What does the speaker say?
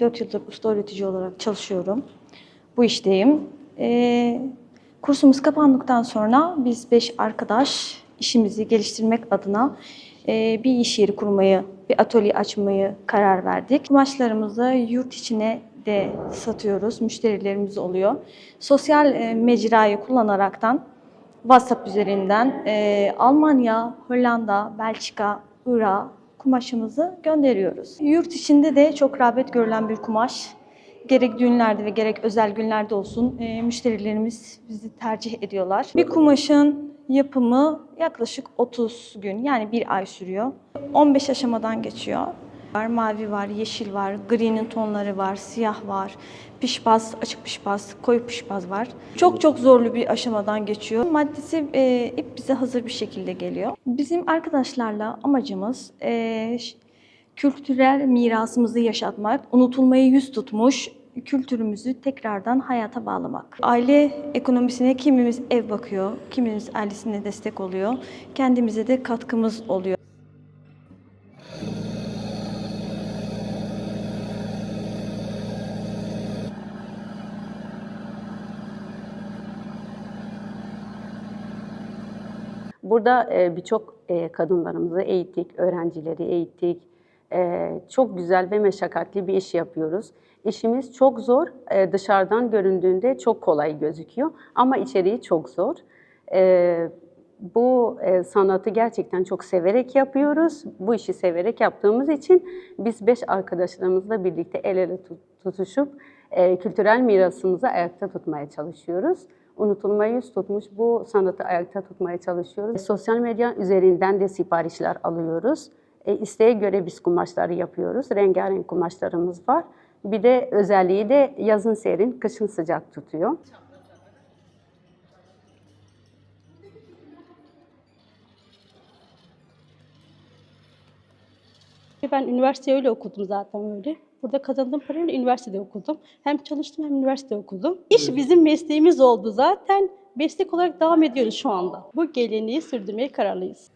4 yıldır usta öğretici olarak çalışıyorum. Bu işteyim. Ee, kursumuz kapandıktan sonra biz 5 arkadaş işimizi geliştirmek adına e, bir iş yeri kurmayı, bir atölye açmayı karar verdik. Kumaşlarımızı yurt içine de satıyoruz. Müşterilerimiz oluyor. Sosyal e, mecrayı kullanaraktan WhatsApp üzerinden e, Almanya, Hollanda, Belçika, Irak kumaşımızı gönderiyoruz. Yurt içinde de çok rağbet görülen bir kumaş. Gerek düğünlerde ve gerek özel günlerde olsun e, müşterilerimiz bizi tercih ediyorlar. Bir kumaşın yapımı yaklaşık 30 gün yani bir ay sürüyor. 15 aşamadan geçiyor. Var, mavi var, yeşil var, gri'nin tonları var, siyah var, pişbaz, açık pişbaz, koyu pişbaz var. Çok çok zorlu bir aşamadan geçiyor. Maddesi e, ip bize hazır bir şekilde geliyor. Bizim arkadaşlarla amacımız e, kültürel mirasımızı yaşatmak, unutulmayı yüz tutmuş kültürümüzü tekrardan hayata bağlamak. Aile ekonomisine kimimiz ev bakıyor, kimimiz ailesine destek oluyor, kendimize de katkımız oluyor. Burada e, birçok e, kadınlarımızı eğittik, öğrencileri eğittik. E, Çok güzel ve meşakkatli bir iş yapıyoruz. İşimiz çok zor, dışarıdan göründüğünde çok kolay gözüküyor ama içeriği çok zor. Bu sanatı gerçekten çok severek yapıyoruz. Bu işi severek yaptığımız için biz beş arkadaşlarımızla birlikte el ele tut- tutuşup kültürel mirasımızı ayakta tutmaya çalışıyoruz unutulmayı yüz tutmuş bu sanatı ayakta tutmaya çalışıyoruz. Sosyal medya üzerinden de siparişler alıyoruz. E, isteğe göre biz kumaşları yapıyoruz. Rengarenk kumaşlarımız var. Bir de özelliği de yazın serin, kışın sıcak tutuyor. Ben üniversiteyi öyle okudum zaten öyle. Burada kazandığım parayla üniversitede okudum. Hem çalıştım hem üniversite okudum. İş bizim mesleğimiz oldu zaten. Meslek olarak devam ediyoruz şu anda. Bu geleneği sürdürmeye kararlıyız.